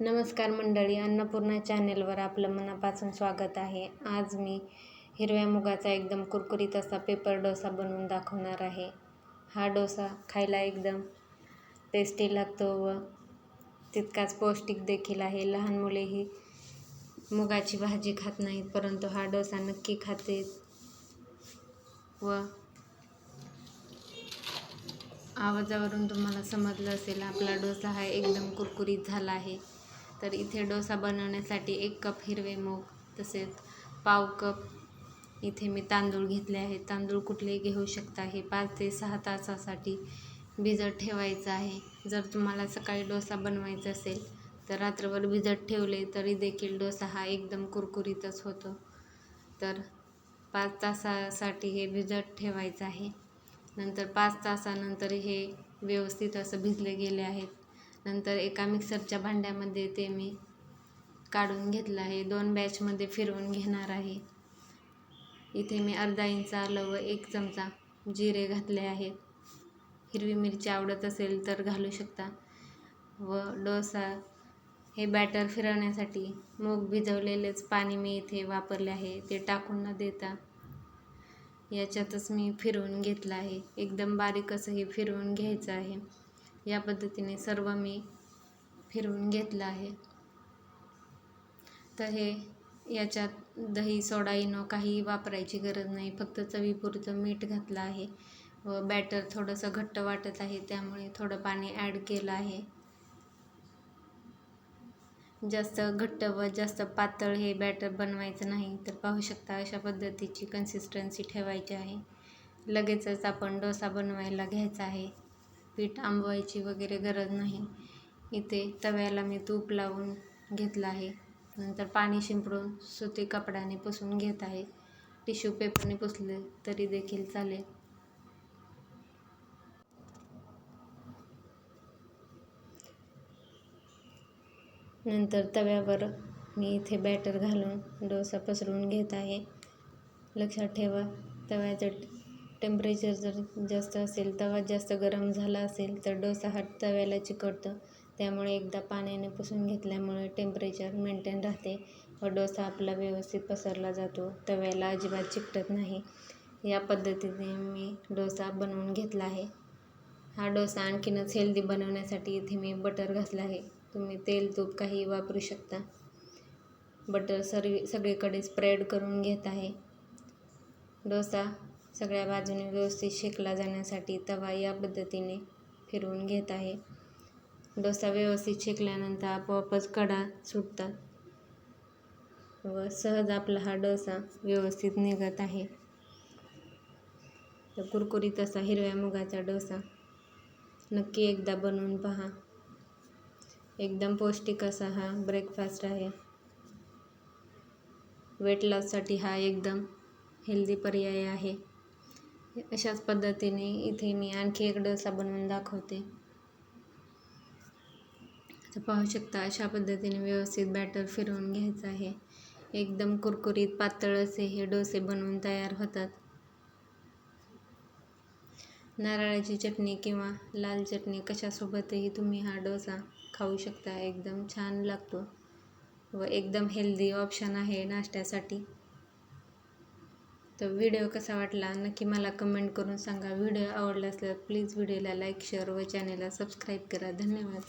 नमस्कार मंडळी अन्नपूर्णा चॅनेलवर आपलं मनापासून स्वागत आहे. आज मी हिरव्या मुगाचा एकदम कुरकुरीत असा पेपर डोसा बनवून दाखवणार आहे. हा डोसा खायला एकदम टेस्टी लागतो व तितकाच पौष्टिक देखील आहे. लहान मुलेही मुगाची भाजी खात नाहीत परंतु हा डोसा नक्की खाते व आवाजावरून तुम्हाला समजलं असेल आपला डोसा हा एकदम कुरकुरीत झाला आहे. तर इथे डोसा बनवण्यासाठी एक कप हिरवे मूग तसेच पाव कप. इथे मी तांदूळ घेतले आहे तांदूळ कुठलेही घेऊ शकता. हे पाच ते सहा तासासाठी भिजत ठेवायचं आहे. जर तुम्हाला सकाळी डोसा बनवायचा असेल तर रात्रभर भिजत ठेवले तरी देखील डोसा हा एकदम कुरकुरीतच होतो. तर पाच तासासाठी हे भिजत ठेवायचं आहे. नंतर पाच तासानंतर हे व्यवस्थित असं भिजले गेले आहेत. नंतर एका मिक्सरच्या भांड्यामध्ये ते मी काढून घेतलं आहे. दोन बॅचमध्ये फिरवून घेणार आहे. इथे मी अर्धा इंच आलं व एक चमचा जिरे घातले आहेत हिरवी मिरची आवडत असेल तर घालू शकता. व डोसा हे बॅटर फिरवण्यासाठी मूग भिजवलेलेच पाणी मी इथे वापरले आहे. ते टाकून न देता याच्यातच मी फिरवून घेतलं आहे. एकदम बारीक असं हे फिरवून घ्यायचं आहे. या पद्धतीने सर्व मी फिरवून घेतलं आहे. तर हे याच्यात दही सोडा इनो काही वापरायची गरज नाही. फक्त चवीपुरतं मीठ घातलं आहे व बॅटर थोडंसं घट्ट वाटत आहे त्यामुळे थोडं पाणी ॲड केलं आहे. जास्त घट्ट व जास्त पातळ हे बॅटर बनवायचं नाही तर पाहू शकता अशा पद्धतीची कन्सिस्टन्सी ठेवायची आहे. लगेचच आपण डोसा बनवायला घ्यायचा आहे. पीठ आंबवायची वगैरे गरज नाही. इथे तव्याला मी तूप लावून घेतलं आहे. नंतर पाणी शिंपडून सुती कपड्याने पुसून घेत आहे. टिश्यू पेपरने पुसले तरी देखील चालेल. नंतर तव्यावर मी इथे बॅटर घालून डोसा पसरवून घेत आहे. लक्षात ठेवा तव्याचं टेम्परेचर जर जास्त असेल तवा जास्त गरम झाला असेल तर डोसा हा तव्याला चिकटतं. त्यामुळे एकदा पाण्याने पुसून घेतल्यामुळे टेम्परेचर मेंटेन राहते व डोसा आपला व्यवस्थित पसरला जातो. तव्याला अजिबात चिकटत नाही. या पद्धतीने मी डोसा बनवून घेतला आहे. हा डोसा आणखीनच हेल्दी बनवण्यासाठी इथे मी बटर घातलं आहे. तुम्ही तेल तूप काही वापरू शकता. बटर सर्व सगळीकडे स्प्रेड करून घेत आहे. डोसा सगळ्या बाजूने व्यवस्थित शेकला जाण्यासाठी तवा या पद्धतीने फिरवून घेत आहे. डोसा व्यवस्थित शेकल्यानंतर आपोआपच कडा सुटतात व सहज आपला हा डोसा व्यवस्थित निघत आहे. तर कुरकुरीत असा हिरव्या मुगाचा डोसा नक्की एकदा बनवून पहा. एकदम पौष्टिक असा हा ब्रेकफास्ट आहे. वेट लॉससाठी हा एकदम हेल्दी पर्याय आहे. अशाच पद्धतीने इथे मी आणखी एक डोसा बनवून दाखवते. तर पाहू शकता अशा पद्धतीने व्यवस्थित बॅटर फिरवून घ्यायचं आहे. एकदम कुरकुरीत पातळ असे हे डोसे बनवून तयार होतात. नारळाची चटणी किंवा लाल चटणी कशासोबतही तुम्ही हा डोसा खाऊ शकता. एकदम छान लागतो व एकदम हेल्दी ऑप्शन आहे नाश्त्यासाठी. तर व्हिडिओ कसा वाटला? नक्की मला कमेंट करून सांगा. व्हिडिओ आवडला असल्यास प्लीज व्हिडिओला लाईक शेअर व चॅनेलला सबस्क्राईब करा. धन्यवाद.